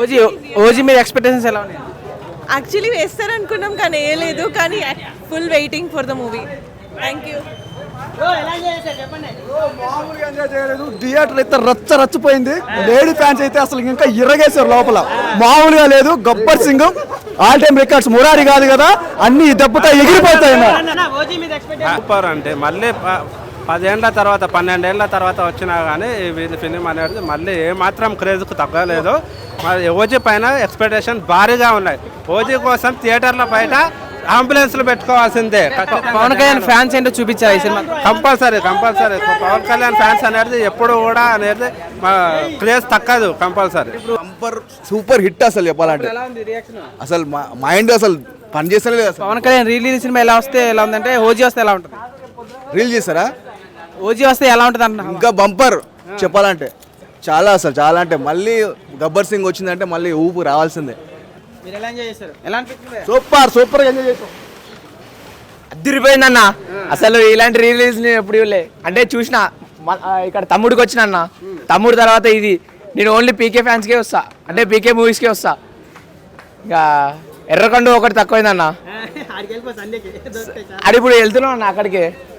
OG OG మీద expectations ఎలా ఉన్నాయి? యాక్చువల్లీ వేస్తారనుకున్నాం కానీ వేయలేదు కానీ full waiting for the movie thank you మామూలుగా ఎంజాయ్ చేయలేదు. థియేటర్ అయితే రచ్చ రచ్చిపోయింది. లేడీ ఫ్యాన్స్ అయితే అసలు ఇంకా ఇరగేశారు లోపల. మామూలుగా లేదు. Gabbar Singh all time records Murari కాదు కదా అన్ని దెబ్బతో ఎగిరిపోతాయి. సూపర్ అంటే మళ్ళీ పదేళ్ళ తర్వాత పన్నెండేళ్ళ తర్వాత వచ్చినా కానీ వీళ్ళ ఫిలిం అనేది మళ్ళీ ఏమాత్రం క్రేజ్కు తగ్గలేదు. మరి ఓజీ పైన ఎక్స్పెక్టేషన్ భారీగా ఉన్నాయి. ఓజీ కోసం థియేటర్ల బయట అంబులెన్స్లు పెట్టుకోవాల్సిందే. పవన్ కళ్యాణ్ ఫ్యాన్స్ ఏంటో చూపించారు ఈ cinema? Compulsory compulsory. Pawan Kalyan fans అనేది ఎప్పుడు కూడా అనేది క్రేజ్ తక్కదు కంపల్సరీ. బంపర్ సూపర్ హిట్ అసలు చెప్పాలంటే. అసలు మా- మైండ్ అసలు పని చేస్తలేదు అసలు. పవన్ కళ్యాణ్ రిలీజ్ సినిమా ఎలా వస్తే ఎలా ఉందంటే ఓజీ వస్తే ఎలా ఉంటుంది? రీల్ చేస్తారా? ఓజీ వస్తే ఎలా ఉంటుంది అంటున్నా? ఇంకా బంపర్ చెప్పాలంటే. చాలా అసలు చాలా అంటే మళ్ళీ గబ్బర్ సింగ్ వచ్చిందంటే మళ్ళీ ఊపు రావాల్సిందే. మీరు ఎలా ఎంజాయ్ చేశారు? ఎలా అనిపించింది? సూపర్ సూపర్ ఎంజాయ్ చేసాం అదిరిపోయిందన్న. అసలు ఇలాంటి రిలీజ్ నేను ఎప్పుడు చూడలే. అంటే చూసిన ఇక్కడ తమ్ముడికి వచ్చిన అన్న తమ్ముడు తర్వాత ఇది. నేను ఓన్లీ పీకే ఫ్యాన్స్కే వస్తా. అంటే పీకే మూవీస్కే వస్తా. ఇంకా ఎర్రకొండ ఒకటి తక్కువైందన్న. అది ఇప్పుడు వెళ్తున్నాం అన్న అక్కడికి?